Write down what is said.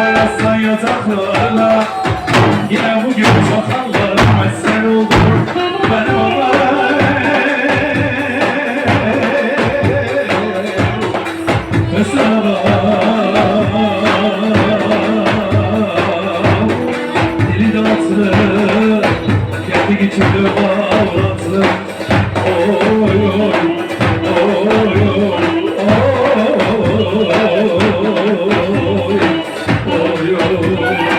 Ararsan yataklarla Yine bugün çok Allah'ım sen oldun Ben olayım Kısırlar Dili Senhor.